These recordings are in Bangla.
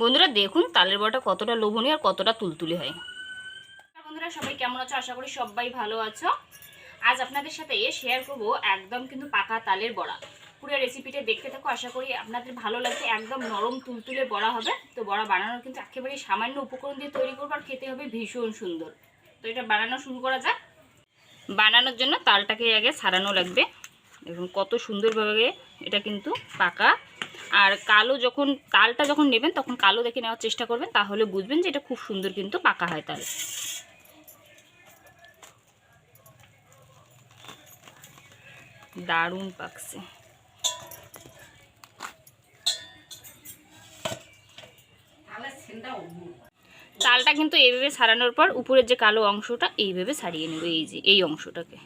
বন্ধুরা দেখুন, তালের বড়াটা কতটা লোভনীয় আর কতটা তুলতুলে হয়। বন্ধুরা, সবাই কেমন আছো? আশা করি সবাই ভালো আছো। আজ আপনাদের সাথে শেয়ার করব একদম কিন্তু পাকা তালের বড়া। পুরো রেসিপিটা দেখতে থাকো, আশা করি আপনাদের ভালো লাগবে, একদম নরম তুলতুলে বড়া হবে। তো বড়া বানানোর কিন্তু একেবারে সামান্য উপকরণ দিয়ে তৈরি করব আর খেতে হবে ভীষণ সুন্দর। তো এটা বানানো শুরু করা যাক। বানানোর জন্য তালটাকে আগে সারানো লাগবে। দেখুন কত সুন্দরভাবে এটা কিন্তু পাকা। আর কালো যখন তালটা যখন নেবেন, তখন কালো দেখে নেওয়ার চেষ্টা করবেন, তাহলে বুঝবেন যে এটা খুব সুন্দর কিন্তু পাকা হয় তাল দারুণ পাকছে। তালটা কিন্তু এইভাবে সারানোর পর, উপরের যে কালো অংশটা, এইভাবে সারিয়ে নেব, এই যে, এই অংশটাকে।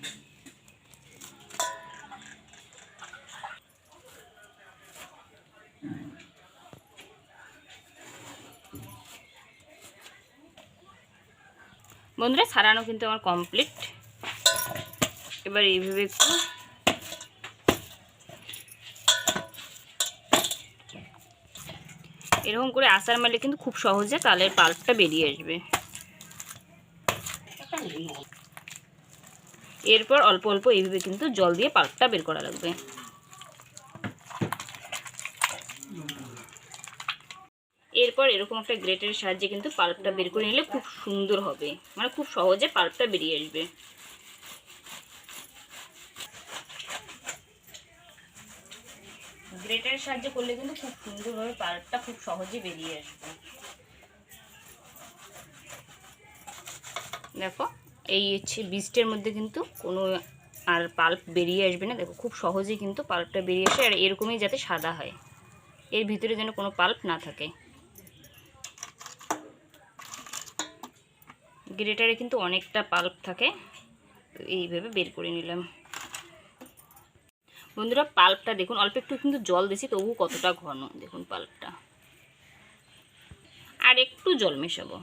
বন্ধুরা, সারানো কিন্তু আমার কমপ্লিট এবার এইভাবে একটু এরকম করে আচার মারলে কিন্তু খুব সহজে তালের পাল্পটা বেরিয়ে আসবে। এরপর অল্প অল্প এইভাবে কিন্তু জল দিয়ে পাল্পটা বের করা লাগবে। এরপর এরকম একটা গ্রেটের সাহায্যে কিন্তু পাল্পটা বের করে নিলে খুব সুন্দর হবে। মানে খুব সহজে পাল্পটা বেরিয়ে আসবে। গ্রেটারের সাহায্যে করলে কিন্তু খুব সুন্দরভাবে পাল্পটা খুব সহজে বেরিয়ে আসবে। দেখো, এই হচ্ছে বীজটার মধ্যে কিন্তু কোনো আর পাল্প বেরিয়ে আসবে না। দেখো, খুব সহজেই কিন্তু পাল্পটা বেরিয়ে আসে আর এরকমই যাতে সাদা হয়। এর ভিতরে যেন কোনো পাল্প না থাকে। গ্রেটারে কিন্তু অনেকটা পাল্প থাকে। তো এইভাবে বের করে নিলাম। বন্ধুরা, পাল্পটা দেখুন, অল্প একটু কিন্তু জল দিছি তবু কতটা ঘন, দেখুন পাল্পটা। আর একটু জল মেশাবো,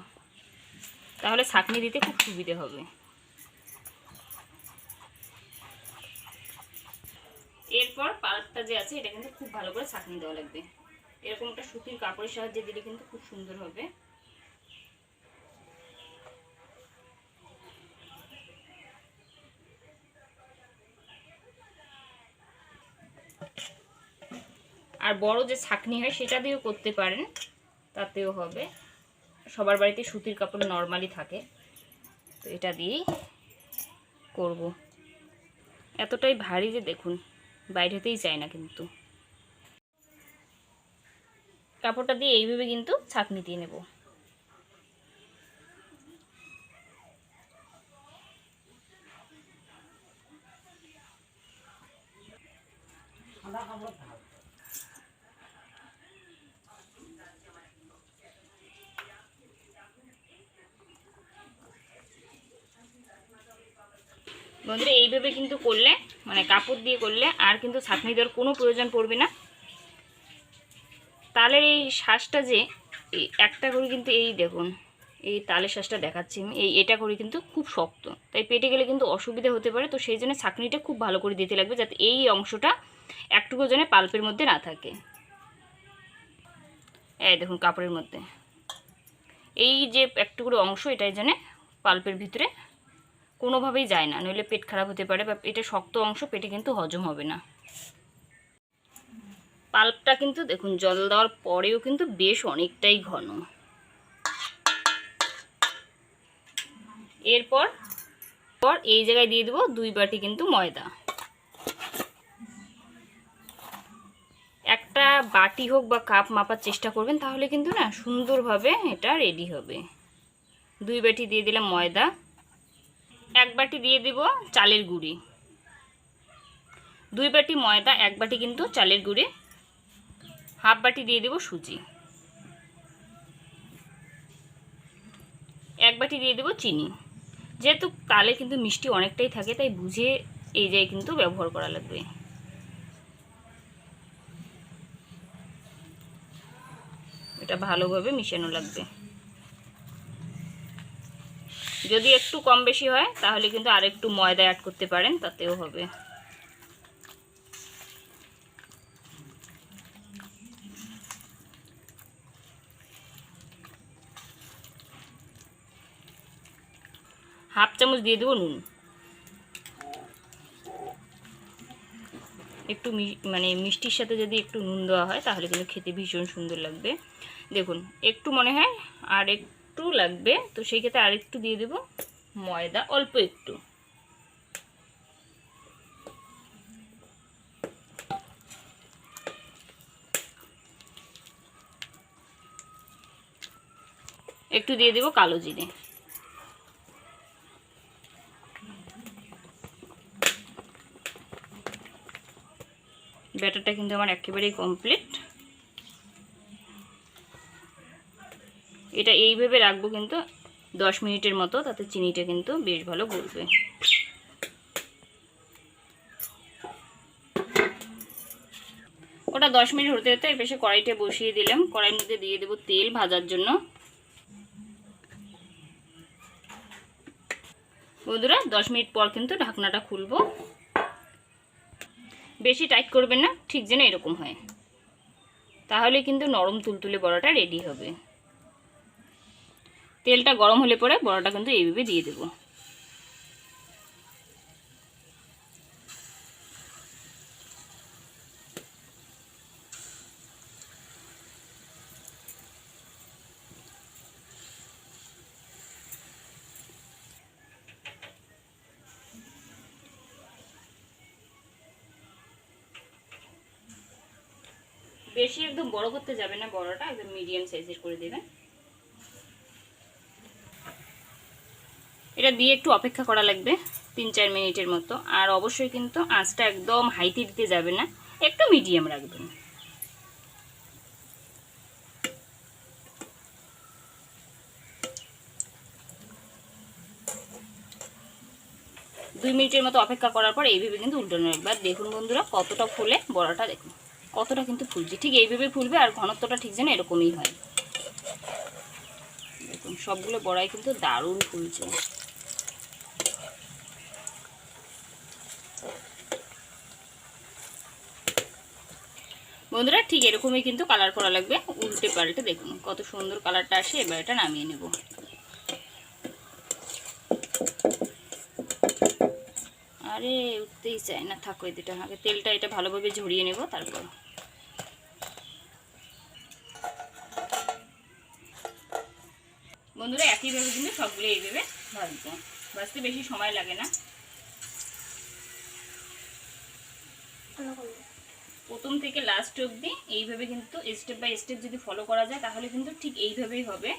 তাহলে ছাঁকনি দিতে খুব সুবিধে হবে। এরপর পাল্পটা যে আছে, এটা কিন্তু খুব ভালো করে ছাঁকনি দেওয়া লাগবে। এরকম একটা সুতির কাপড়ের সাহায্যে দিলে কিন্তু খুব সুন্দর হবে। আর বড় যে ছাকনি হয় সেটা দিয়েও করতে পারেন, তাতেও হবে। সবার বাড়িতে সুতির কাপড় নর্মালি থাকে, তো এটা দিয়েই করব। এতটাই ভারী যে দেখুন, বাইরেতেই চায় না কিন্তু। কাপড়টা দিয়ে এইভাবে কিন্তু ছাকনি দিয়ে নেব। বন্ধুরা, এইভাবে কিন্তু করলে মানে কাপড় দিয়ে করলে আর কিন্তু ছাঁকনি দেওয়ার কোনো প্রয়োজন পড়বে না। তালের এই শ্বাসটা যে, এই একটা করে কিন্তু এই দেখুন, এই তালের শ্বাসটা দেখাচ্ছি আমি। এই, এটা করে কিন্তু খুব শক্ত। তাই পেটে গেলে কিন্তু অসুবিধা হতে পারে। তো সেই জন্য ছাঁকনিটা খুব ভালো করে দিতে লাগবে যাতে এই অংশটা একটুকু যেন পাল্পের মধ্যে না থাকে। এই দেখুন কাপড়ের মধ্যে। এই যে একটুকুরো অংশ, এটাই যেন পাল্পের ভিতরে কোনোভাবেই যায় না, নইলে পেট খারাপ হতে পারে বা এটা শক্ত অংশ, পেটে কিন্তু হজম হবে না। পাল্পটা কিন্তু দেখুন, জল দেওয়ার পরেও কিন্তু বেশ অনেকটাই ঘন। এরপর পর এই জায়গায় দিয়ে দেবো দুই বাটি কিন্তু ময়দা। একটা বাটি হোক বা কাপ মাপার চেষ্টা করবেন, তাহলে কিন্তু না সুন্দরভাবে এটা রেডি হবে। দুই বাটি দিয়ে দিলাম ময়দা। এক বাটি দিয়ে দিব চালের গুঁড়ি। দুই বাটি ময়দা, এক বাটি কিন্তু চালের গুঁড়ি। হাফ বাটি দিয়ে দেব সুজি। এক বাটি দিয়ে দেব চিনি। যেহেতু তালে কিন্তু মিষ্টি অনেকটাই থাকে, তাই বুঝে এই জায়গায় কিন্তু ব্যবহার করা লাগবে। এটা ভালোভাবে মিশানো লাগবে। যদি একটু কম বেশি হয়, তাহলে কিন্তু আর একটু ময়দা অ্যাড করতে পারেন, তাতেও হবে। হাফ চামচ দিয়ে দেবো নুন। একটু মানে মিষ্টির সাথে যদি একটু নুন দেওয়া হয়, তাহলে কিন্তু খেতে ভীষণ সুন্দর লাগবে। দেখুন, একটু মনে হয়, আর এক একটু লাগবে, তো সেই ক্ষেত্রে আর একটু দিয়ে দেবো ময়দা, অল্প একটু। একটু দিয়ে দেবো কালো জিরে। ব্যাটারটা কিন্তু আমার একেবারেই কমপ্লিট। এটা এইভাবে রাখব কিন্তু দশ মিনিটের মতো, তাতে চিনিটা কিন্তু বেশ ভালো গলবে। ওটা দশ মিনিট হতে হতে এর কড়াইটা বসিয়ে দিলাম। কড়াইয়ের মধ্যে দিয়ে দেবো তেল ভাজার জন্য। বন্ধুরা, দশ মিনিট পর কিন্তু ঢাকনাটা খুলবো। বেশি টাইট করবেন না, ঠিক যেন এরকম হয়। তাহলে কিন্তু নরম তুলতুলে বড়াটা রেডি হবে। তেলটা গরম হলে পরে বড়াটা কিন্তু এইভাবে দিয়ে দেবো। বেশি একদম বড় করতে যাবে না, বড়টা একদম মিডিয়াম সাইজের করে দেবেন এটা দিয়ে একটু অপেক্ষা করা লাগবে, তিন চার মিনিটের মতো। আর অবশ্যই কিন্তু আঁচটা একদম হাইতে দিতে যাবে না, একটু মিডিয়াম রাখবেন। দুই মিনিটের মতো অপেক্ষা করার পর এইভাবে কিন্তু উল্টানো একবার দেখুন বন্ধুরা, কতটা ফুলে বড়াটা দেখুন, কতটা কিন্তু ফুলছে। ঠিক এইভাবে ফুলবে আর ঘনত্বটা ঠিক যেন এরকমই হয়। দেখুন, সবগুলো বড়াই কিন্তু দারুণ ফুলছে। বন্ধুরা, ঠিক এরকমই কিন্তু কালার করা লাগবে। উল্টে পাল্টে দেখুন কত সুন্দর কালারটা আসে, এবার এটা নামিয়ে নেব। আরে, উঠতেই চায় না, থাকো এটা আগে তেলটা এটা ভালোভাবে ঝরিয়ে নেব, তারপর। বন্ধুরা, একইভাবে কিন্তু সবগুলো এইভাবে ভাজবো, ভাজতে বেশি সময় লাগে না। প্রথম থেকে লাস্ট অবধি এইভাবে কিন্তু স্টেপ বাই স্টেপ যদি ফলো করা যায়, তাহলে কিন্তু ঠিক এইভাবেই হবে।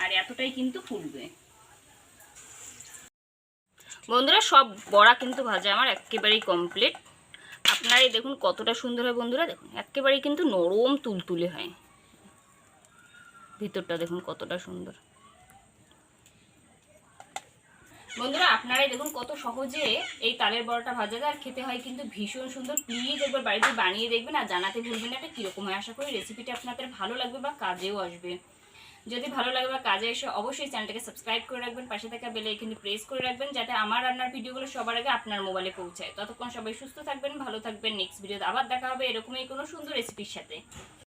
আর এতটাই কিন্তু ফুলবে। বন্ধুরা, সব বড়া কিন্তু ভাজা আমার একেবারেই কমপ্লিট আপনারাই দেখুন কতটা সুন্দর হয় বন্ধুরা, দেখুন, একেবারেই কিন্তু নরম তুলতুলে হয়। ভিতরটা দেখুন কতটা সুন্দর। বন্ধুরা, আপনারাই দেখুন কত সহজে এই তালের বড়াটা ভাজা যায়। আর খেতে হয় কিন্তু ভীষণ সুন্দর। প্লিজ একবার বাড়িতে বানিয়ে দেখবেন আর জানাতে ভুলবেন না, এটা কীরকম হয়। আশা করি রেসিপিটা আপনাদের ভালো লাগবে বা কাজেও আসবে। যদি ভালো লাগে বা কাজে এসে অবশ্যই চ্যানেলটাকে সাবস্ক্রাইব করে রাখবেন, পাশে থাকা বেলে এখানে প্রেস করে রাখবেন, যাতে আমার রান্নার ভিডিওগুলো সবার আগে আপনার মোবাইলে পৌঁছায়। ততক্ষণ সবাই সুস্থ থাকবেন, ভালো থাকবেন। নেক্সট ভিডিওতে আবার দেখা হবে এরকমই কোনো সুন্দর রেসিপির সাথে।